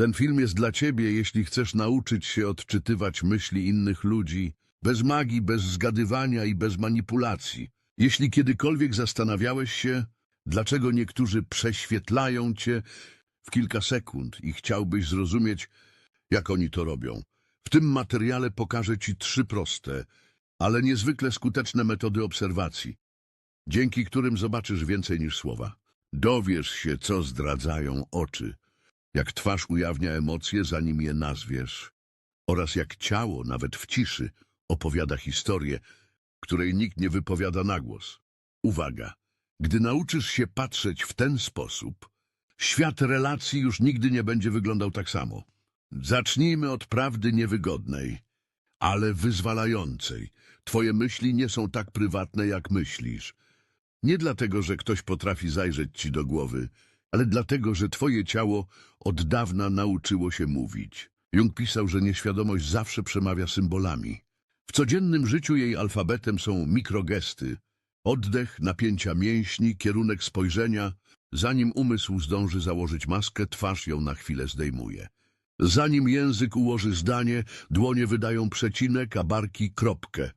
Ten film jest dla ciebie, jeśli chcesz nauczyć się odczytywać myśli innych ludzi, bez magii, bez zgadywania i bez manipulacji. Jeśli kiedykolwiek zastanawiałeś się, dlaczego niektórzy prześwietlają cię w kilka sekund i chciałbyś zrozumieć, jak oni to robią. W tym materiale pokażę ci trzy proste, ale niezwykle skuteczne metody obserwacji, dzięki którym zobaczysz więcej niż słowa. Dowiesz się, co zdradzają oczy, jak twarz ujawnia emocje, zanim je nazwiesz, oraz jak ciało, nawet w ciszy, opowiada historię, której nikt nie wypowiada na głos. Uwaga! Gdy nauczysz się patrzeć w ten sposób, świat relacji już nigdy nie będzie wyglądał tak samo. Zacznijmy od prawdy niewygodnej, ale wyzwalającej. Twoje myśli nie są tak prywatne, jak myślisz. Nie dlatego, że ktoś potrafi zajrzeć ci do głowy, ale dlatego, że twoje ciało od dawna nauczyło się mówić. Jung pisał, że nieświadomość zawsze przemawia symbolami. W codziennym życiu jej alfabetem są mikrogesty, oddech, napięcia mięśni, kierunek spojrzenia. Zanim umysł zdąży założyć maskę, twarz ją na chwilę zdejmuje. Zanim język ułoży zdanie, dłonie wydają przecinek, a barki kropkę.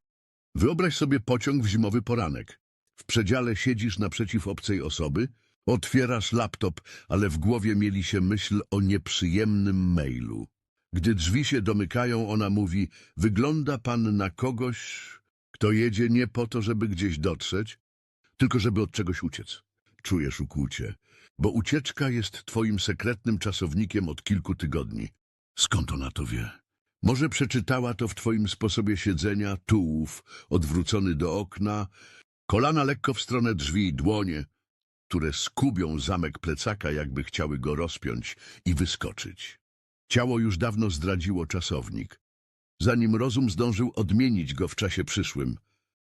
Wyobraź sobie pociąg w zimowy poranek. W przedziale siedzisz naprzeciw obcej osoby, otwierasz laptop, ale w głowie mieli się myśl o nieprzyjemnym mailu. Gdy drzwi się domykają, ona mówi, wygląda pan na kogoś, kto jedzie nie po to, żeby gdzieś dotrzeć, tylko żeby od czegoś uciec. Czujesz ukłucie, bo ucieczka jest twoim sekretnym czasownikiem od kilku tygodni. Skąd ona to wie? Może przeczytała to w twoim sposobie siedzenia, tułów, odwrócony do okna, kolana lekko w stronę drzwi, dłonie, które skubią zamek plecaka, jakby chciały go rozpiąć i wyskoczyć. Ciało już dawno zdradziło czasownik, zanim rozum zdążył odmienić go w czasie przyszłym.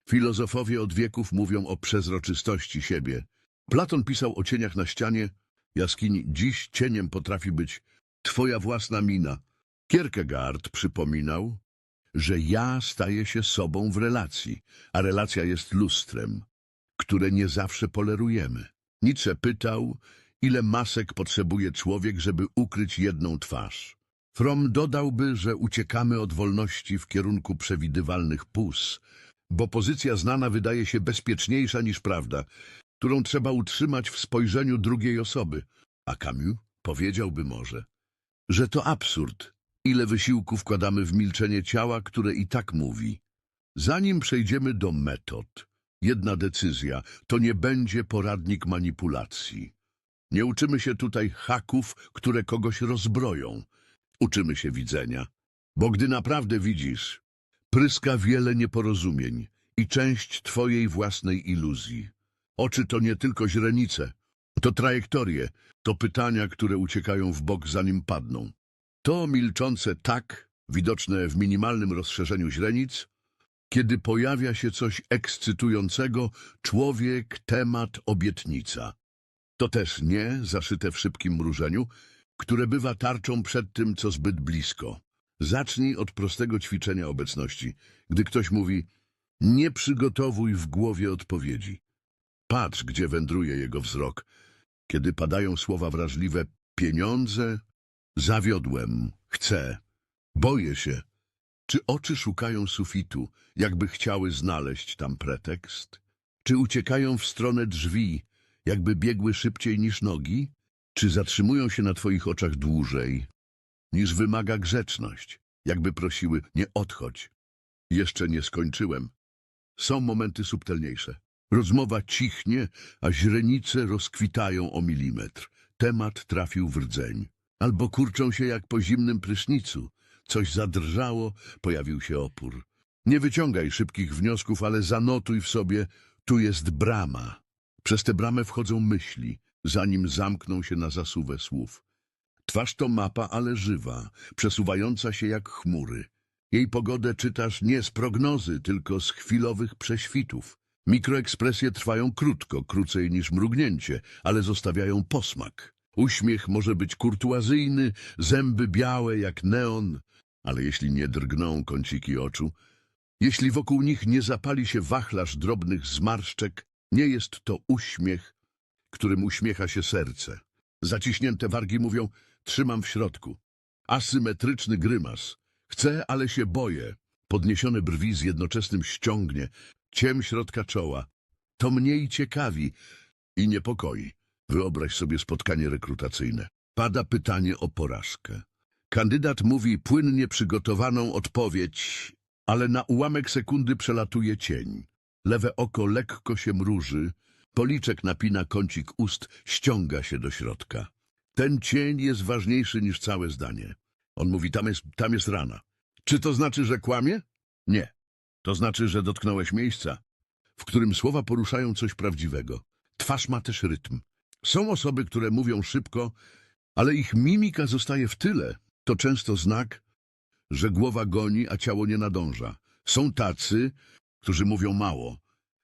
Filozofowie od wieków mówią o przezroczystości siebie. Platon pisał o cieniach na ścianie jaskini. Dziś cieniem potrafi być twoja własna mina. Kierkegaard przypominał, że ja staję się sobą w relacji, a relacja jest lustrem, które nie zawsze polerujemy. Nietzsche pytał, ile masek potrzebuje człowiek, żeby ukryć jedną twarz. Fromm dodałby, że uciekamy od wolności w kierunku przewidywalnych pus, bo pozycja znana wydaje się bezpieczniejsza niż prawda, którą trzeba utrzymać w spojrzeniu drugiej osoby. A Camus powiedziałby może, że to absurd, ile wysiłku wkładamy w milczenie ciała, które i tak mówi. Zanim przejdziemy do metod, jedna decyzja to nie będzie poradnik manipulacji. Nie uczymy się tutaj haków, które kogoś rozbroją. Uczymy się widzenia, bo gdy naprawdę widzisz, pryska wiele nieporozumień i część twojej własnej iluzji. Oczy to nie tylko źrenice, to trajektorie, to pytania, które uciekają w bok zanim padną. To milczące tak, widoczne w minimalnym rozszerzeniu źrenic, kiedy pojawia się coś ekscytującego, człowiek, temat, obietnica. To też nie, zaszyte w szybkim mrużeniu, które bywa tarczą przed tym, co zbyt blisko. Zacznij od prostego ćwiczenia obecności. Gdy ktoś mówi, nie przygotowuj w głowie odpowiedzi. Patrz, gdzie wędruje jego wzrok. Kiedy padają słowa wrażliwe, pieniądze, zawiodłem, chcę, boję się. Czy oczy szukają sufitu, jakby chciały znaleźć tam pretekst? Czy uciekają w stronę drzwi, jakby biegły szybciej niż nogi? Czy zatrzymują się na twoich oczach dłużej, niż wymaga grzeczność, jakby prosiły nie odchodź? Jeszcze nie skończyłem. Są momenty subtelniejsze. Rozmowa cichnie, a źrenice rozkwitają o milimetr. Temat trafił w rdzeń. Albo kurczą się jak po zimnym prysznicu. Coś zadrżało, pojawił się opór. Nie wyciągaj szybkich wniosków, ale zanotuj w sobie, tu jest brama. Przez tę bramę wchodzą myśli, zanim zamkną się na zasuwę słów. Twarz to mapa, ale żywa, przesuwająca się jak chmury. Jej pogodę czytasz nie z prognozy, tylko z chwilowych prześwitów. Mikroekspresje trwają krótko, krócej niż mrugnięcie, ale zostawiają posmak. Uśmiech może być kurtuazyjny, zęby białe jak neon, ale jeśli nie drgną kąciki oczu, jeśli wokół nich nie zapali się wachlarz drobnych zmarszczek, nie jest to uśmiech, którym uśmiecha się serce. Zaciśnięte wargi mówią, trzymam w środku. Asymetryczny grymas. Chcę, ale się boję. Podniesione brwi z jednoczesnym ściągnie. Ciem środka czoła. To mniej ciekawi i niepokoi. Wyobraź sobie spotkanie rekrutacyjne. Pada pytanie o porażkę. Kandydat mówi płynnie przygotowaną odpowiedź, ale na ułamek sekundy przelatuje cień. Lewe oko lekko się mruży, policzek napina kącik ust, ściąga się do środka. Ten cień jest ważniejszy niż całe zdanie. On mówi, tam jest, tam jest rana. Czy to znaczy, że kłamie? Nie. To znaczy, że dotknąłeś miejsca, w którym słowa poruszają coś prawdziwego. Twarz ma też rytm. Są osoby, które mówią szybko, ale ich mimika zostaje w tyle. To często znak, że głowa goni, a ciało nie nadąża. Są tacy, którzy mówią mało,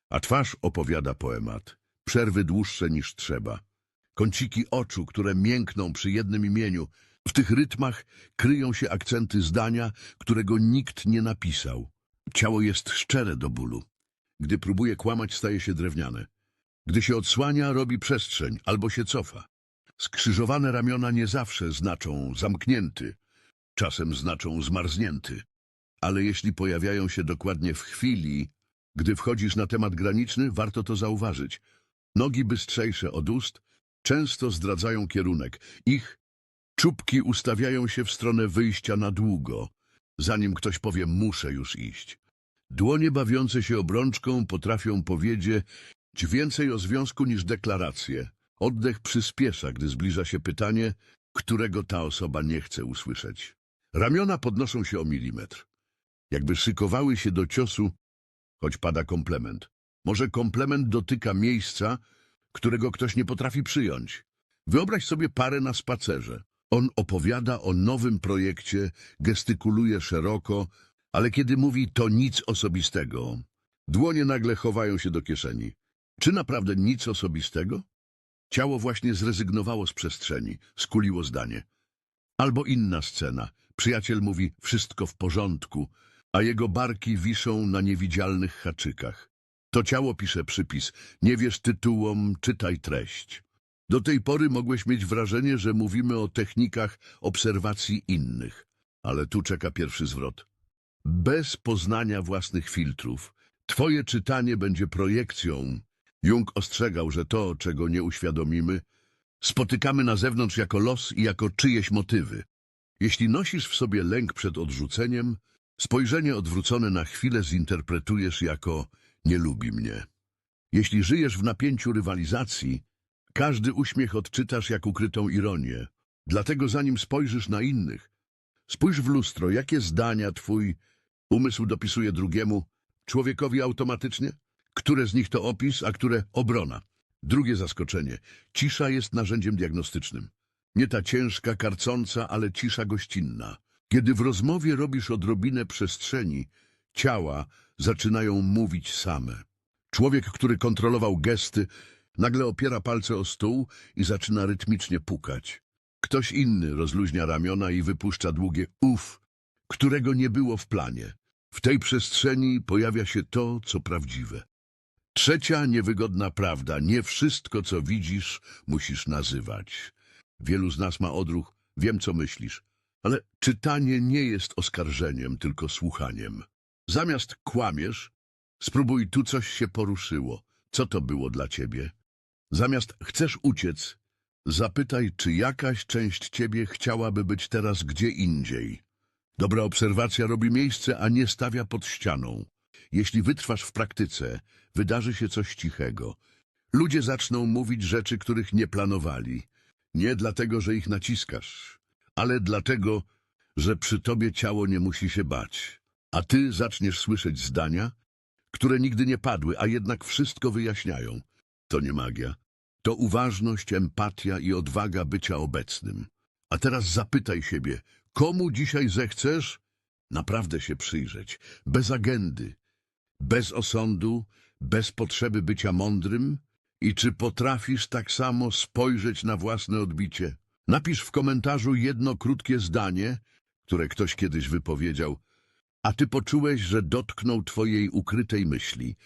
a twarz opowiada poemat. Przerwy dłuższe niż trzeba. Kąciki oczu, które miękną przy jednym imieniu. W tych rytmach kryją się akcenty zdania, którego nikt nie napisał. Ciało jest szczere do bólu. Gdy próbuje kłamać, staje się drewniane. Gdy się odsłania, robi przestrzeń albo się cofa. Skrzyżowane ramiona nie zawsze znaczą zamknięty, czasem znaczą zmarznięty. Ale jeśli pojawiają się dokładnie w chwili, gdy wchodzisz na temat graniczny, warto to zauważyć. Nogi bystrzejsze od ust często zdradzają kierunek. Ich czubki ustawiają się w stronę wyjścia na długo, zanim ktoś powie muszę już iść. Dłonie bawiące się obrączką potrafią powiedzieć więcej o związku niż deklaracje. Oddech przyspiesza, gdy zbliża się pytanie, którego ta osoba nie chce usłyszeć. Ramiona podnoszą się o milimetr. Jakby szykowały się do ciosu, choć pada komplement. Może komplement dotyka miejsca, którego ktoś nie potrafi przyjąć. Wyobraź sobie parę na spacerze. On opowiada o nowym projekcie, gestykuluje szeroko, ale kiedy mówi to nic osobistego, dłonie nagle chowają się do kieszeni. Czy naprawdę nic osobistego? Ciało właśnie zrezygnowało z przestrzeni, skuliło zdanie. Albo inna scena. Przyjaciel mówi wszystko w porządku, a jego barki wiszą na niewidzialnych haczykach. To ciało pisze przypis. Nie wiesz tytułom, czytaj treść. Do tej pory mogłeś mieć wrażenie, że mówimy o technikach obserwacji innych. Ale tu czeka pierwszy zwrot. Bez poznania własnych filtrów, twoje czytanie będzie projekcją. Jung ostrzegał, że to, czego nie uświadomimy, spotykamy na zewnątrz jako los i jako czyjeś motywy. Jeśli nosisz w sobie lęk przed odrzuceniem, spojrzenie odwrócone na chwilę zinterpretujesz jako nie lubi mnie. Jeśli żyjesz w napięciu rywalizacji, każdy uśmiech odczytasz jak ukrytą ironię. Dlatego zanim spojrzysz na innych, spójrz w lustro, jakie zdania twój umysł dopisuje drugiemu, człowiekowi automatycznie? Które z nich to opis, a które obrona? Drugie zaskoczenie. Cisza jest narzędziem diagnostycznym. Nie ta ciężka, karcąca, ale cisza gościnna. Kiedy w rozmowie robisz odrobinę przestrzeni, ciała zaczynają mówić same. Człowiek, który kontrolował gesty, nagle opiera palce o stół i zaczyna rytmicznie pukać. Ktoś inny rozluźnia ramiona i wypuszcza długie uf, którego nie było w planie. W tej przestrzeni pojawia się to, co prawdziwe. Trzecia niewygodna prawda. Nie wszystko, co widzisz, musisz nazywać. Wielu z nas ma odruch, wiem, co myślisz. Ale czytanie nie jest oskarżeniem, tylko słuchaniem. Zamiast kłamiesz, spróbuj tu coś się poruszyło. Co to było dla ciebie? Zamiast chcesz uciec, zapytaj, czy jakaś część ciebie chciałaby być teraz gdzie indziej. Dobra obserwacja robi miejsce, a nie stawia pod ścianą. Jeśli wytrwasz w praktyce, wydarzy się coś cichego. Ludzie zaczną mówić rzeczy, których nie planowali. Nie dlatego, że ich naciskasz, ale dlatego, że przy tobie ciało nie musi się bać. A ty zaczniesz słyszeć zdania, które nigdy nie padły, a jednak wszystko wyjaśniają. To nie magia. To uważność, empatia i odwaga bycia obecnym. A teraz zapytaj siebie, komu dzisiaj zechcesz naprawdę się przyjrzeć, bez agendy, bez osądu, bez potrzeby bycia mądrym? I czy potrafisz tak samo spojrzeć na własne odbicie? Napisz w komentarzu jedno krótkie zdanie, które ktoś kiedyś wypowiedział, a ty poczułeś, że dotknął twojej ukrytej myśli –